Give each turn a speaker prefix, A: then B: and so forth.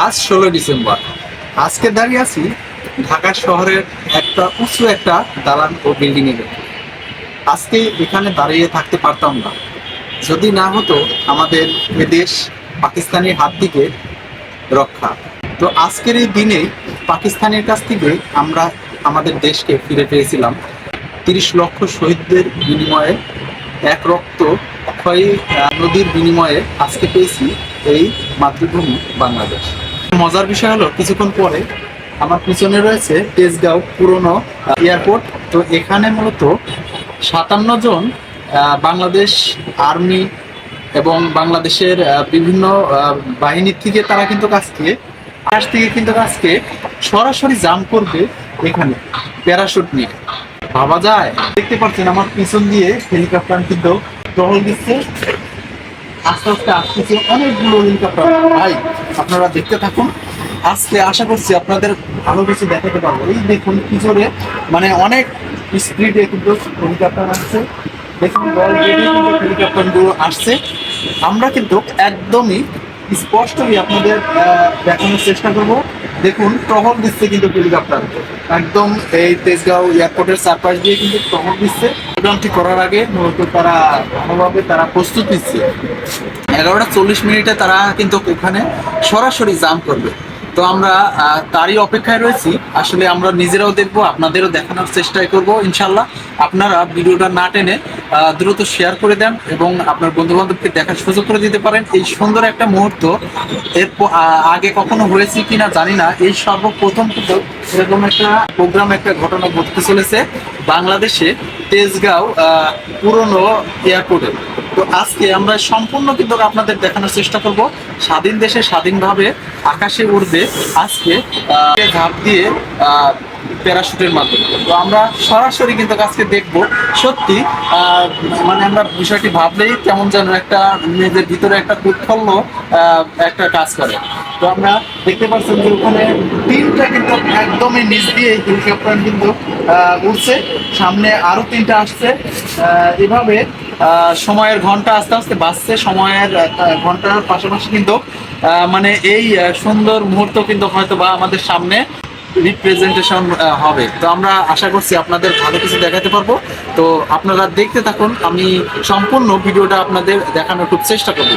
A: আজ ষোলো ডিসেম্বর। আজকে দাঁড়িয়ে আছি ঢাকা শহরের একটা উঁচু একটা দালান ও বিল্ডিং এর আজকে এখানে দাঁড়িয়ে থাকতে পারতাম না। যদি না হতো আমাদের এদেশ পাকিস্তানের হাত থেকে রক্ষা। তো আজকের এই দিনে পাকিস্তানের কাছ থেকে আমরা আমাদের দেশকে ফিরে পেয়েছিলাম। তিরিশ লক্ষ শহীদদের বিনিময়ে এক রক্ত ক্ষয়ী নদীর বিনিময়ে আজকে পেয়েছি এই মাতৃভূমি বাংলাদেশ। মজার বিষয় হলো, কিছুক্ষণ পরে আমার পিছনে রয়েছে তেজগাঁও পুরনো এয়ারপোর্ট তো এখানে মূলত সাতান্ন জন বাংলাদেশ আর্মি এবং বাংলাদেশের বিভিন্ন বাহিনীর থেকে তারা কিন্তু আজকে আকাশ থেকে কিন্তু আজকে সরাসরি জাম করবে এখানে প্যারাশুট নিয়ে। ভাবা যায়, দেখতে পাচ্ছেন আমার পিছন দিয়ে হেলিকপ্টার কিন্তু টহল দিচ্ছে। আস্তে আস্তে আসতেছে অনেকগুলো হেলিকপ্টার ভাই, আপনারা দেখতে থাকুন। আজকে আশা করছি আপনাদের ভালো কিছু দেখাতে পারব। এই দেখুন, পিছনে মানে অনেক স্পিডে কিন্তু হেলিকপ্টার আসছে। দেখুন অলরেডি কিন্তু হেলিকপ্টার আসছে। আমরা কিন্তু একদমই স্পষ্টই আপনাদের দেখানোর চেষ্টা করব। দেখুন, টহল দিচ্ছে কিন্তু হেলিকপ্টার একদম এই তেজগাঁও এয়ারপোর্টের চারপাশ দিয়ে কিন্তু টহল দিচ্ছে। প্রোগ্রামটি করার আগে মূলত তারা ভালোভাবে তারা প্রস্তুত নিচ্ছে। এগারোটা চল্লিশ মিনিটে তারা কিন্তু ওখানে সরাসরি জাম করবে। তো আমরা তারই অপেক্ষায় রয়েছি। আসলে আমরা নিজেরাও দেখব, আপনাদেরও দেখানোর চেষ্টাই করব ইনশাল্লাহ আপনারা ভিডিওটা না টেনে দ্রুত শেয়ার করে দেন এবং আপনার বন্ধু বান্ধবকে দেখার সুযোগ করে দিতে পারেন। এই সুন্দর একটা মুহূর্ত, এর আগে কখনো হয়েছে কিনা জানি না। এই সর্বপ্রথম এরকম একটা প্রোগ্রাম একটা ঘটনা ঘটতে চলেছে বাংলাদেশে। তেজগাঁও পুরনো এয়ারপোর্টে। তো আজকে আমরা সম্পূর্ণ কিন্তু আপনাদের দেখানোর চেষ্টা করব। স্বাধীন দেশে স্বাধীনভাবে আকাশে উড়বে আজকে ঝাঁপ দিয়ে প্যারাশুটের মাধ্যমে। তো আমরা সরাসরি কিন্তু আজকে দেখব, সত্যি মানে আমরা বিষয়টি ভাবলেই কেমন যেন একটা নিজের ভিতরে একটা উৎফুল্ল একটা কাজ করে। তো আমরা দেখতে পাচ্ছেন যে ওখানে তিনটা কিন্তু একদমই নিচ দিয়ে হেলিকপ্টার কিন্তু উঠছে সামনে আরও তিনটা আসছে। এভাবে সময়ের ঘণ্টা আস্তে আস্তে বাড়ছে। সময়ের ঘণ্টার পাশাপাশি কিন্তু মানে এই সুন্দর মুহূর্ত কিন্তু হয়তো বা আমাদের সামনে রিপ্রেজেন্টেশন হবে। তো আমরা আশা করছি আপনাদের ভালো কিছু দেখাতে পারব। তো আপনারা দেখতে থাকুন। আমি সম্পূর্ণ ভিডিওটা আপনাদের দেখানোর খুব চেষ্টা করব।